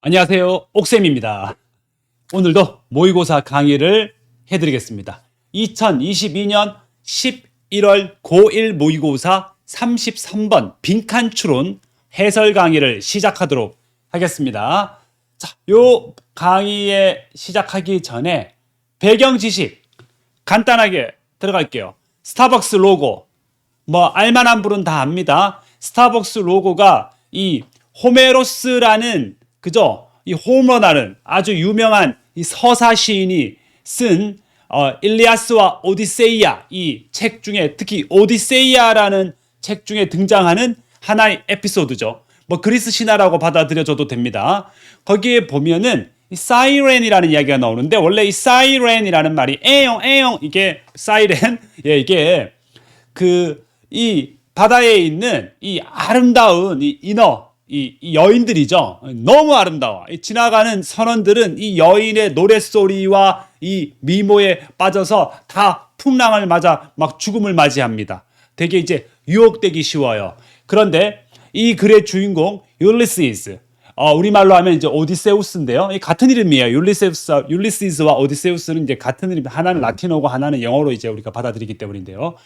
안녕하세요. 옥쌤입니다. 오늘도 모의고사 강의를 해드리겠습니다. 2022년 11월 고1 모의고사 33번 빈칸 추론 해설 강의를 시작하도록 하겠습니다. 자, 요 강의에 시작하기 전에 배경 지식 간단하게 들어갈게요. 스타벅스 로고 뭐 알만한 분은 다 압니다. 스타벅스 로고가 이 호메로스라는 그죠? 이 호머라는 아주 유명한 이 서사 시인이 쓴 어, 일리아스와 오디세이아 이 책 중에 특히 오디세이아라는 책 중에 등장하는 하나의 에피소드죠. 뭐 그리스 신화라고 받아들여줘도 됩니다. 거기에 보면은 이 사이렌이라는 이야기가 나오는데 원래 이 사이렌이라는 말이 에용 에용 이게 사이렌 예 이게 그 이 바다에 있는 이 아름다운 이 인어 이, 이 여인들이죠. 너무 아름다워. 이 지나가는 선원들은 이 여인의 노랫소리와 이 미모에 빠져서 다 풍랑을 맞아 막 죽음을 맞이합니다. 되게 이제 유혹되기 쉬워요. 그런데 이 글의 주인공 율리시스 어, 우리말로 하면 이제 오디세우스인데요. 이 같은 이름이에요. 율리세우스, 율리시스와 오디세우스는 이제 같은 이름, 하나는 라틴어고 하나는 영어로 이제 우리가 받아들이기 때문인데요.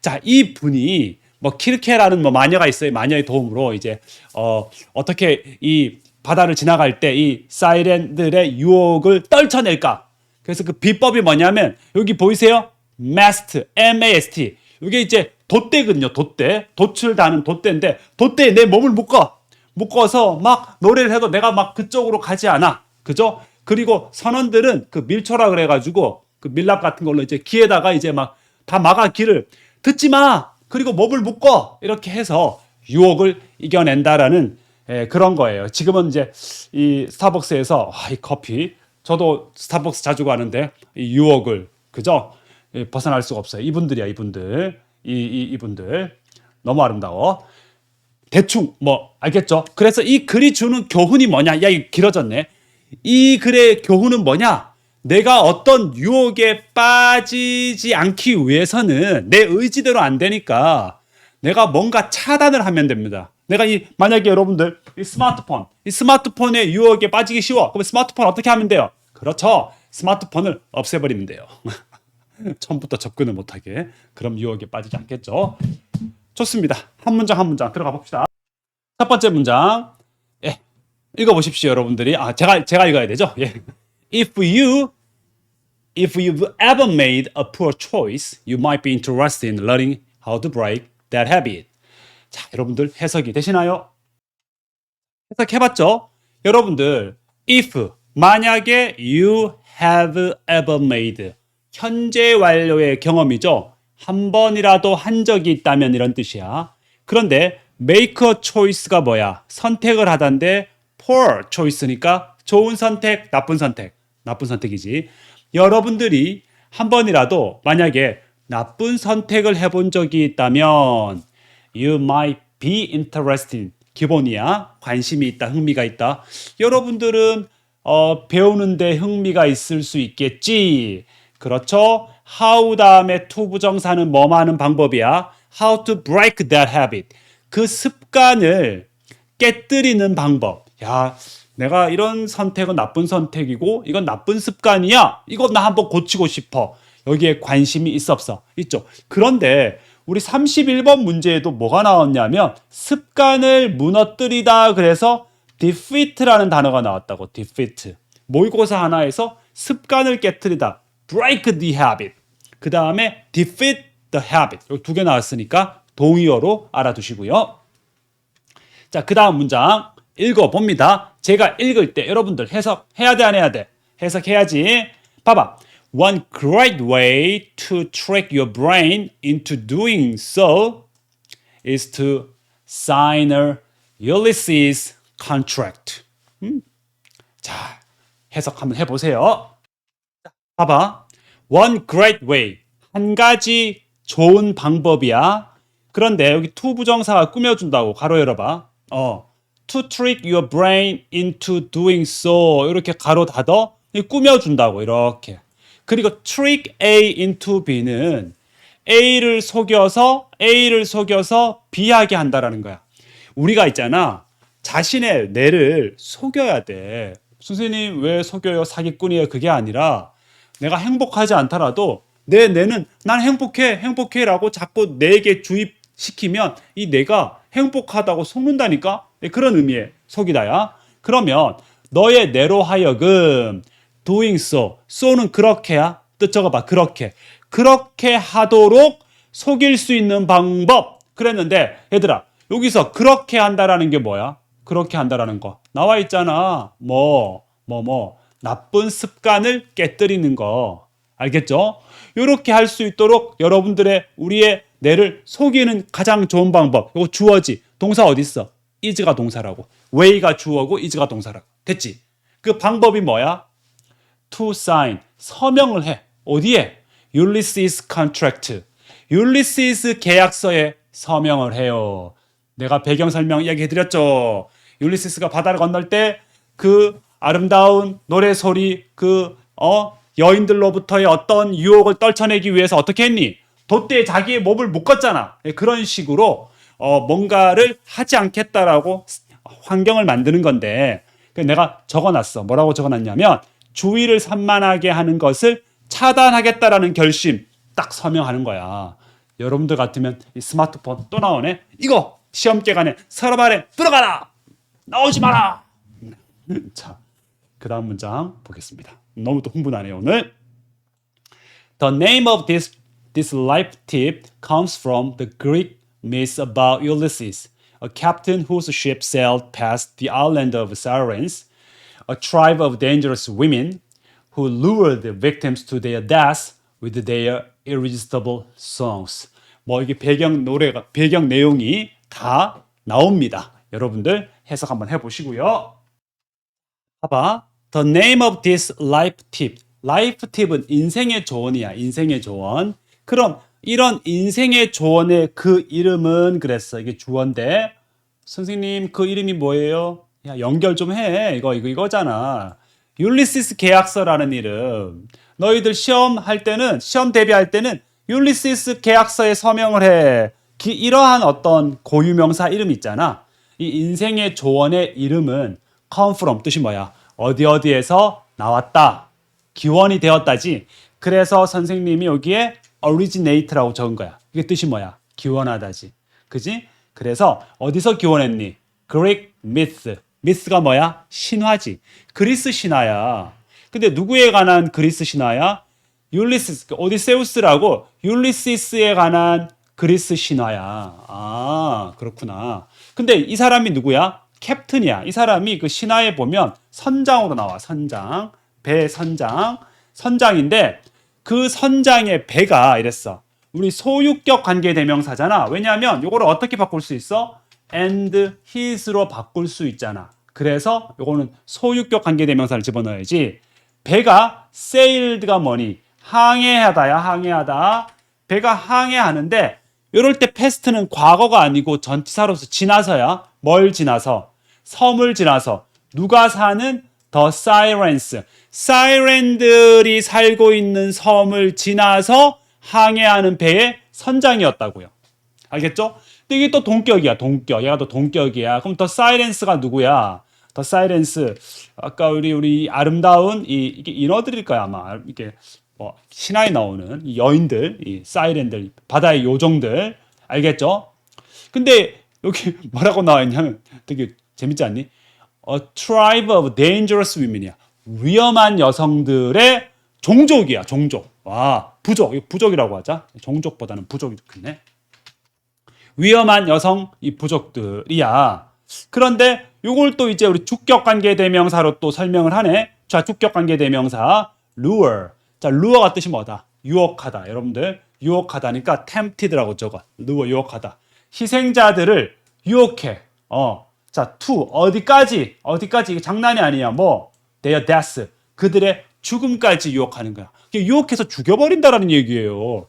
자, 이 분이 뭐 키르케라는 뭐 마녀가 있어요. 마녀의 도움으로 이제 어 어떻게 이 바다를 지나갈 때 이 사이렌들의 유혹을 떨쳐낼까? 그래서 그 비법이 뭐냐면 여기 보이세요? mast, M-A-S-T. 이게 이제 돛대거든요. 돛대. 돛을 다는 돛대인데 돛대에 내 몸을 묶어. 묶어서 막 노래를 해도 내가 막 그쪽으로 가지 않아. 그죠? 그리고 선원들은 그 밀초라 그래가지고 그 밀랍 같은 걸로 이제 귀에다가 이제 막 다 막아 길을 듣지 마. 그리고 몸을 묶어. 이렇게 해서 유혹을 이겨낸다라는 예, 그런 거예요. 지금은 이제 이 스타벅스에서 아, 이 커피 저도 스타벅스 자주 가는데 이 유혹을 그죠? 예, 벗어날 수가 없어요. 이분들이야, 이분들. 이, 이 이분들 너무 아름다워. 대충 뭐 알겠죠? 그래서 이 글이 주는 교훈이 뭐냐? 야, 이 길어졌네. 이 글의 교훈은 뭐냐? 내가 어떤 유혹에 빠지지 않기 위해서는 내 의지대로 안 되니까 내가 뭔가 차단을 하면 됩니다. 내가 이 만약에 여러분들 이 스마트폰, 이 스마트폰의 유혹에 빠지기 쉬워. 그럼 스마트폰 어떻게 하면 돼요? 그렇죠. 스마트폰을 없애버리면 돼요. 처음부터 접근을 못하게. 그럼 유혹에 빠지지 않겠죠. 좋습니다. 한 문장 한 문장 들어가 봅시다. 첫 번째 문장. 예. 읽어 보십시오, 여러분들이. 아, 제가 제가 읽어야 되죠? 예. If you if you've ever made a poor choice, you might be interested in learning how to break that habit. 자, 여러분들 해석이 되시나요? 해석해 봤죠? 여러분들 if 만약에 you have ever made 현재 완료의 경험이죠. 한 번이라도 한 적이 있다면 이런 뜻이야. 그런데 make a choice가 뭐야? 선택을 하던데 poor choice니까 좋은 선택, 나쁜 선택. 나쁜 선택이지. 여러분들이 한 번이라도 만약에 나쁜 선택을 해본 적이 있다면 you might be interested. 기본이야. 관심이 있다, 흥미가 있다. 여러분들은 어, 배우는데 흥미가 있을 수 있겠지. 그렇죠? how 다음에 to 부정사는 뭐뭐 하는 방법이야? how to break that habit. 그 습관을 깨뜨리는 방법. 야, 내가 이런 선택은 나쁜 선택이고 이건 나쁜 습관이야. 이거 나 한번 고치고 싶어. 여기에 관심이 있어 없어? 있죠. 그런데 우리 31번 문제에도 뭐가 나왔냐면 습관을 무너뜨리다 그래서 defeat라는 단어가 나왔다고. defeat. 모의고사 하나에서 습관을 깨뜨리다. break the habit. 그 다음에 defeat the habit. 여기 두 개 나왔으니까 동의어로 알아두시고요. 자, 그 다음 문장 읽어봅니다. 제가 읽을 때 여러분들 해석해야 돼, 안 해야 돼? 해석해야지. 봐봐. One great way to trick your brain into doing so is to sign a Ulysses contract. 음? 자, 해석 한번 해보세요. 자, 봐봐. One great way. 한 가지 좋은 방법이야. 그런데 여기 to 부정사가 꾸며준다고 가로 열어봐. 어. To trick your brain into doing so. 이렇게 가로 닫어. 꾸며준다고, 이렇게. 그리고 trick A into B는 A를 속여서, A를 속여서 B하게 한다라는 거야. 우리가 있잖아. 자신의 뇌를 속여야 돼. 선생님 왜 속여요? 사기꾼이에요. 그게 아니라 내가 행복하지 않더라도 내 뇌는 난 행복해, 행복해라고 자꾸 내게 주입시키면 이 뇌가 행복하다고 속는다니까? 네, 그런 의미의 속이다야. 그러면 너의 뇌로 하여금 doing so, so는 그렇게야. 뜻 적어봐, 그렇게. 그렇게 하도록 속일 수 있는 방법. 그랬는데 얘들아 여기서 그렇게 한다라는 게 뭐야? 그렇게 한다라는 거 나와 있잖아. 뭐 뭐 뭐 나쁜 습관을 깨뜨리는 거 알겠죠? 이렇게 할 수 있도록 여러분들의 우리의 뇌를 속이는 가장 좋은 방법. 이거 주어지 동사 어디 있어? is가 동사라고. way가 주어고 is가 동사라고. 됐지? 그 방법이 뭐야? to sign 서명을 해. 어디에? Ulysses contract. 율리시스 계약서에 서명을 해요. 내가 배경 설명 이야기 해 드렸죠. 율리시스가 바다를 건널 때 그 아름다운 노래 소리 그 어 여인들로부터의 어떤 유혹을 떨쳐내기 위해서 어떻게 했니? 돛대에 자기의 몸을 묶었잖아. 예, 그런 식으로 어 뭔가를 하지 않겠다라고 환경을 만드는 건데 그 내가 적어놨어. 뭐라고 적어놨냐면 주의를 산만하게 하는 것을 차단하겠다라는 결심 딱 서명하는 거야. 여러분들 같으면 이 스마트폰 또 나오네. 이거 시험 기간에 서랍 안에 들어가라. 나오지 마라. 자, 그 다음 문장 보겠습니다. 너무 또 흥분하네요 오늘. The name of this this life tip comes from the Greek myth about Ulysses, a captain whose ship sailed past the island of Sirens, a tribe of dangerous women who lured the victims to their death with their irresistible songs. 뭐 이게 배경 노래가 배경 내용이 다 나옵니다. 여러분들 해석 한번 해보시고요. 봐봐. The name of this life tip. life tip은 인생의 조언이야. 인생의 조언. 그럼 이런 인생의 조언의 그 이름은 그랬어. 이게 주어인데 선생님 그 이름이 뭐예요? 야 연결 좀 해. 이거 이거 이거잖아. 율리시스 계약서라는 이름. 너희들 시험 할 때는 시험 대비할 때는 율리시스 계약서에 서명을 해. 기- 이러한 어떤 고유명사 이름 있잖아. 이 인생의 조언의 이름은 come from 뜻이 뭐야? 어디 어디에서 나왔다. 기원이 되었다지. 그래서 선생님이 여기에 originate라고 적은 거야. 이게 뜻이 뭐야? 기원하다지. 그지? 그래서 어디서 기원했니? Greek myth. myth가 뭐야? 신화지. 그리스 신화야. 근데 누구에 관한 그리스 신화야? 율리시스, 그 오디세우스라고 율리시스에 관한 그리스 신화야. 아, 그렇구나. 근데 이 사람이 누구야? 캡틴이야. 이 사람이 그 신화에 보면 선장으로 나와. 선장. 배 선장. 선장인데 그 선장의 배가 이랬어. 우리 소유격 관계 대명사잖아. 왜냐하면 이거를 어떻게 바꿀 수 있어? and his로 바꿀 수 있잖아. 그래서 요거는 소유격 관계 대명사를 집어넣어야지. 배가 sailed가 뭐니? 항해하다야, 항해하다. 배가 항해하는데 이럴 때 past는 과거가 아니고 전치사로서 지나서야. 뭘 지나서? 섬을 지나서. 누가 사는 the sirens. 사이렌들이 살고 있는 섬을 지나서 항해하는 배의 선장이었다고요. 알겠죠? 근데 이게 또 동격이야, 동격. 얘가 또 동격이야. 그럼 더 사이렌스가 누구야? 더 사이렌스. 아까 우리 우리 아름다운 이 이게 인어들일 거야 아마. 이게 뭐 신화에 나오는 이 여인들, 이 사이렌들, 바다의 요정들. 알겠죠? 근데 여기 뭐라고 나와 있냐면 되게 재밌지 않니? A tribe of dangerous women이야. 위험한 여성들의 종족이야, 종족. 와, 부족. 부족이라고 하자. 종족보다는 부족이 좋겠네. 위험한 여성 이 부족들이야. 그런데 요걸 또 이제 우리 주격 관계 대명사로 또 설명을 하네. 자, 주격 관계 대명사 lure. 자, lure가 뜻이 뭐다? 유혹하다. 여러분들 유혹하다니까 tempted라고 적어. lure 유혹하다. 희생자들을 유혹해. 어. 자, to 어디까지? 어디까지? 이게 장난이 아니야. 뭐 their death. 그들의 죽음까지 유혹하는 거야. 유혹해서 죽여버린다라는 얘기예요.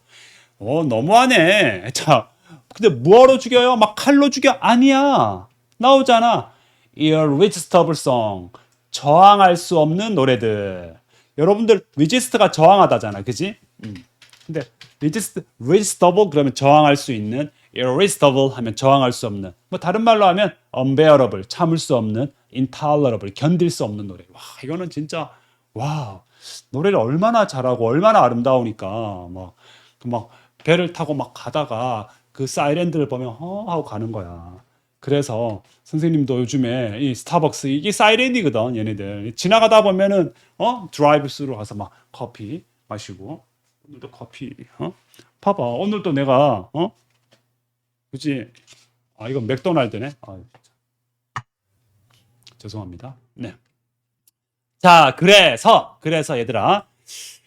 어, 너무하네. 자, 근데 뭐하러 죽여요? 막 칼로 죽여? 아니야. 나오잖아. irresistible song. 저항할 수 없는 노래들. 여러분들 resist가 저항하다잖아. 그지? 음. 근데 resist, resistible 그러면 저항할 수 있는 irresistible 하면 저항할 수 없는. 뭐 다른 말로 하면 unbearable 참을 수 없는 intolerable 견딜 수 없는 노래. 와 이거는 진짜 와 노래를 얼마나 잘하고 얼마나 아름다우니까. 막그막 배를 타고 막 가다가 그 사이렌들을 보면 허 하고 가는 거야. 그래서 선생님도 요즘에 이 스타벅스 이게 사이렌이거든 얘네들. 지나가다 보면은 어? 드라이브 스루 가서 막 커피 마시고 오늘도 커피 어? 봐봐. 오늘도 내가 어? 그지? 아 이건 맥도날드네. 아 죄송합니다 네 자, 그래서, 그래서 얘들아,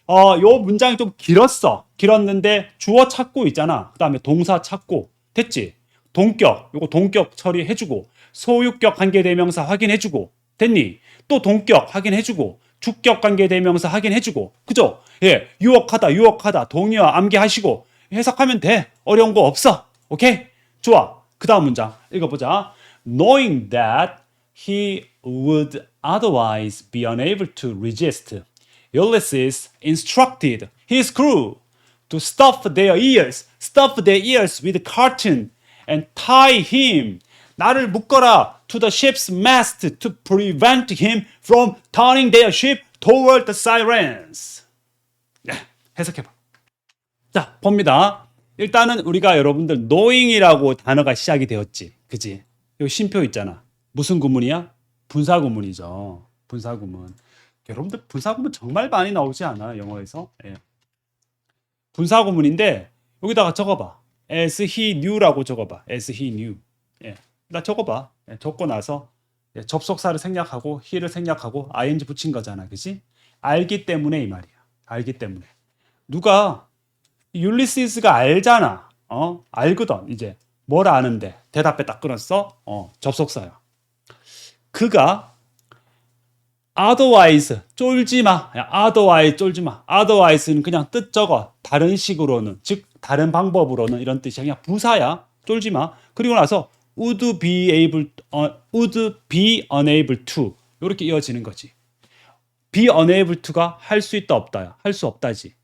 어, 요 문장이 좀 길었어. 길었는데 주어 찾고 있잖아. 그 다음에 동사 찾고. 됐지? 동격, 요거 동격 처리해 주고, 소유격 관계 대명사 확인해 주고, 됐니? 또 동격 확인해 주고, 주격 관계 대명사 확인해 주고, 그죠? 예, 유혹하다, 유혹하다, 동의와 암기하시고, 해석하면 돼. 어려운 거 없어. 오케이? 좋아. 그 다음 문장 읽어 보자. Knowing that he would otherwise be unable to resist, Ulysses instructed his crew to stop their ears, stop their ears with cotton and tie him. 나를 묶어라 to the ship's mast to prevent him from turning their ship toward the sirens. 네, 해석해봐. 자, 봅니다. 일단은 우리가 여러분들 knowing이라고 단어가 시작이 되었지. 그지? 요 심표 있잖아. 무슨 구문이야? 분사 구문이죠. 분사 구문. 여러분들 분사 구문 정말 많이 나오지 않아 영어에서? 예. 분사 구문인데 여기다가 적어봐. as he knew라고 적어봐. as he knew. 예. 나 적어봐. 예, 적고 나서 예, 접속사를 생략하고 he를 생략하고 ing 붙인 거잖아. 그지? 알기 때문에 이 말이야. 알기 때문에. 누가 율리시스가 알잖아. 어? 알거든. 이제 뭘 아는데 대답에 딱 끊었어. 어, 접속사야. 그가 otherwise 쫄지 마. 야, otherwise 쫄지 마. otherwise는 그냥 뜻 적어. 다른 식으로는 즉 다른 방법으로는 이런 뜻이야. 그냥 부사야. 쫄지 마. 그리고 나서 would be able 어, would be unable to 이렇게 이어지는 거지. be unable to가 할 수 있다 없다야. 할 수 없다지.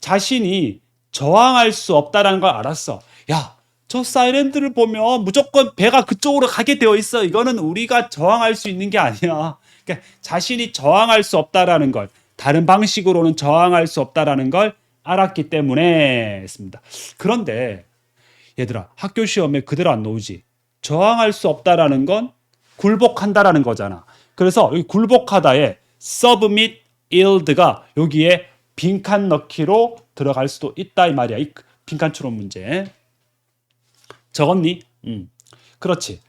자신이 저항할 수 없다라는 걸 알았어. 야, 저 사이렌들을 보면 무조건 배가 그쪽으로 가게 되어 있어. 이거는 우리가 저항할 수 있는 게 아니야. 그러니까 자신이 저항할 수 없다라는 걸 다른 방식으로는 저항할 수 없다라는 걸 알았기 때문에 했습니다. 그런데 얘들아 학교 시험에 그대로 안 나오지. 저항할 수 없다라는 건 굴복한다라는 거잖아. 그래서 여기 굴복하다에 submit, yield가 여기에 빈칸 넣기로 들어갈 수도 있다 이 말이야. 이 빈칸 추론 문제. 적었니? 음. 그렇지.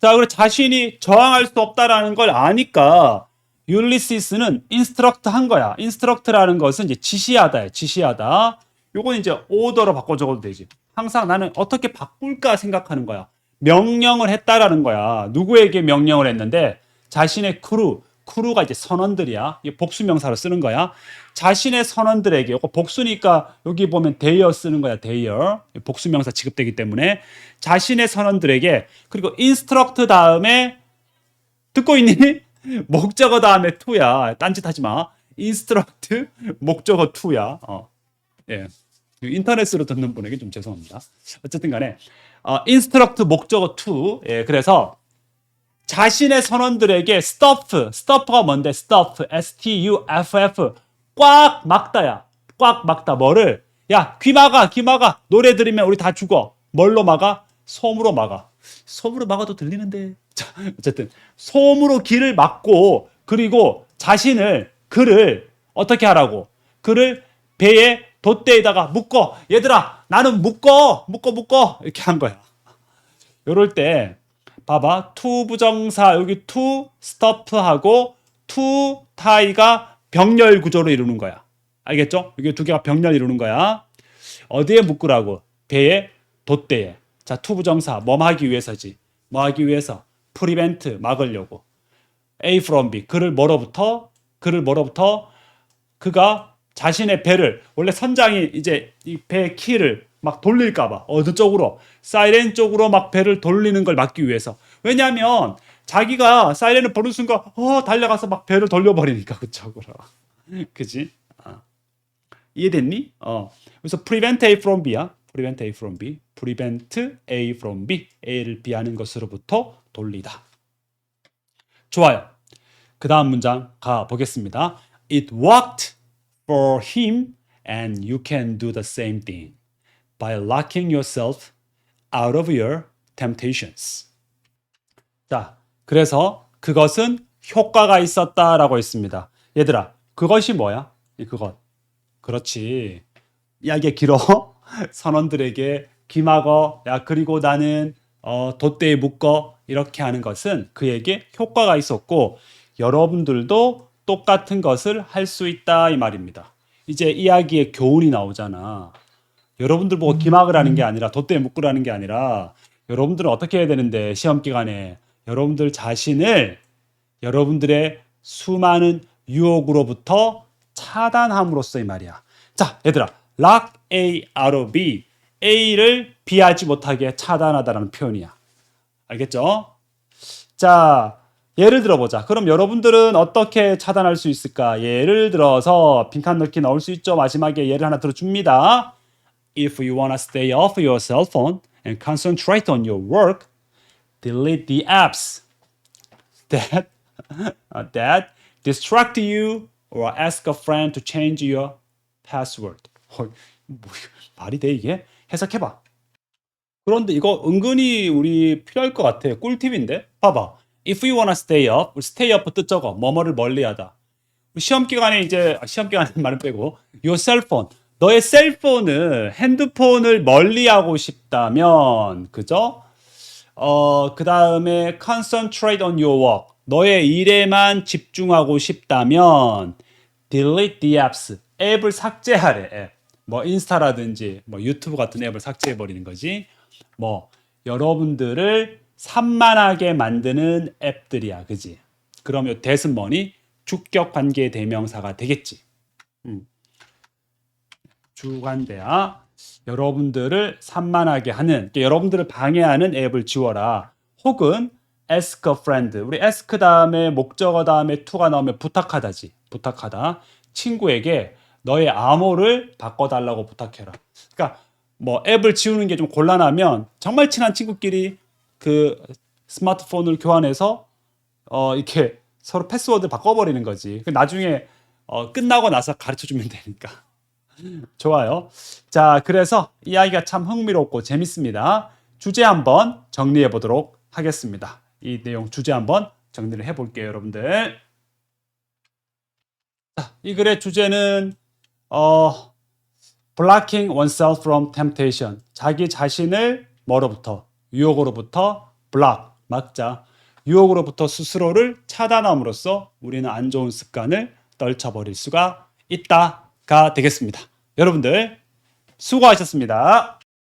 자, 그리고 자신이 저항할 수 없다라는 걸 아니까 율리시스는 인스트럭트 한 거야. 인스트럭트라는 것은 이제 지시하다야. 지시하다. 요건 이제 오더로 바꿔 적어도 되지. 항상 나는 어떻게 바꿀까 생각하는 거야. 명령을 했다라는 거야. 누구에게 명령을 했는데 자신의 크루, 크루가 이제 선원들이야. 이 복수명사로 쓰는 거야. 자신의 선원들에게 요거 복수니까 여기 보면 대여 쓰는 거야. 대여. 복수 명사 취급되기 때문에 자신의 선원들에게 그리고 인스트럭트 다음에 듣고 있니? 목적어 다음에 to야. 딴짓 하지 마. 인스트럭트 목적어 to야. 어. 예. 인터넷으로 듣는 분에게 좀 죄송합니다. 어쨌든 간에 어, 인스트럭트 목적어 to. 예, 그래서 자신의 선원들에게 stuff, stuff가 뭔데? stuff, s-t-u-f-f 꽉 막다야. 꽉 막다. 뭐를? 야, 귀 막아, 귀 막아. 노래 들으면 우리 다 죽어. 뭘로 막아? 솜으로 막아. 솜으로 막아도 들리는데. 자, 어쨌든 솜으로 귀를 막고 그리고 자신을 그를 어떻게 하라고? 그를 배에 돛대에다가 묶어. 얘들아, 나는 묶어, 묶어, 묶어 이렇게 한 거야. 요럴 때 봐봐, to 부정사 여기 to stop하고 to tie가 병렬 구조로 이루는 거야. 알겠죠? 이게 두 개가 병렬 이루는 거야. 어디에 묶으라고? 배에 돛대에. 자, to 부정사 뭐 하기 위해서지? 뭐 하기 위해서? prevent 막으려고. A from B 그를 뭐로부터 그를 뭐로부터 그가 자신의 배를 원래 선장이 이제 이 배 키를 막 돌릴까봐 어느 쪽으로 사이렌 쪽으로 막 배를 돌리는 걸 막기 위해서 왜냐하면 자기가 사이렌을 부른 순간 어 달려가서 막 배를 돌려버리니까 그쪽으로 그지 아. 이해됐니? 어 그래서 prevent A from B야 prevent A from B, prevent A from B, A를 B하는 것으로부터 돌리다. 좋아요. 그 다음 문장 가 보겠습니다. It worked for him and you can do the same thing by locking yourself out of your temptations. 자, 그래서 그것은 효과가 있었다라고 했습니다. 얘들아, 그것이 뭐야? 이 그것. 그렇지. 이야기 길어. 선원들에게 귀마거, 야, 그리고 나는 어, 돛대에 묶어. 이렇게 하는 것은 그에게 효과가 있었고, 여러분들도 똑같은 것을 할 수 있다. 이 말입니다. 이제 이야기에 교훈이 나오잖아. 여러분들 보고 기막을 하는 게 아니라 돛대에 묶으라는 게 아니라 여러분들은 어떻게 해야 되는데 시험 기간에 여러분들 자신을 여러분들의 수많은 유혹으로부터 차단함으로써 이 말이야. 자, 얘들아, lock A out of B, A를 B하지 못하게 차단하다라는 표현이야. 알겠죠? 자, 예를 들어보자. 그럼 여러분들은 어떻게 차단할 수 있을까? 예를 들어서 빈칸 넣기 넣을 수 있죠. 마지막에 예를 하나 들어줍니다. If you wanna stay off your cell phone and concentrate on your work, delete the apps that uh, that distract you or ask a friend to change your password. 헐, 뭐, 말이 돼 이게? 해석해봐. 그런데 이거 은근히 우리 필요할 것 같아. 꿀팁인데? 봐봐. If you wanna stay up, stay up 뜻 적어. 뭐뭐를 멀리하다. 시험 기간에 이제 아, 시험 기간에 말은 빼고 your cell phone. 너의 셀폰을 핸드폰을 멀리하고 싶다면 그죠? 어, 그 다음에 concentrate on your work. 너의 일에만 집중하고 싶다면 delete the apps. 앱을 삭제하래. 앱. 뭐 인스타라든지 뭐 유튜브 같은 앱을 삭제해 버리는 거지. 뭐 여러분들을 산만하게 만드는 앱들이야. 그지? 그러면 대은 뭐니? 주격 관계 대명사가 되겠지. 음. 주관대야. 여러분들을 산만하게 하는, 그러니까 여러분들을 방해하는 앱을 지워라. 혹은 ask a friend. 우리 ask 다음에 목적어 다음에 to가 나오면 부탁하다지. 부탁하다. 친구에게 너의 암호를 바꿔 달라고 부탁해라. 그러니까 뭐 앱을 지우는 게 좀 곤란하면 정말 친한 친구끼리 그 스마트폰을 교환해서 어 이렇게 서로 패스워드 바꿔 버리는 거지. 그 나중에 어 끝나고 나서 가르쳐 주면 되니까. 좋아요. 자, 그래서 이야기가 참 흥미롭고 재밌습니다. 주제 한번 정리해 보도록 하겠습니다. 이 내용 주제 한번 정리를 해 볼게요, 여러분들. 자, 이 글의 주제는 어 blocking oneself from temptation. 자기 자신을 뭐로부터 유혹으로부터 block 막자. 유혹으로부터 스스로를 차단함으로써 우리는 안 좋은 습관을 떨쳐버릴 수가 있다 가 되겠습니다. 여러분들 수고하셨습니다.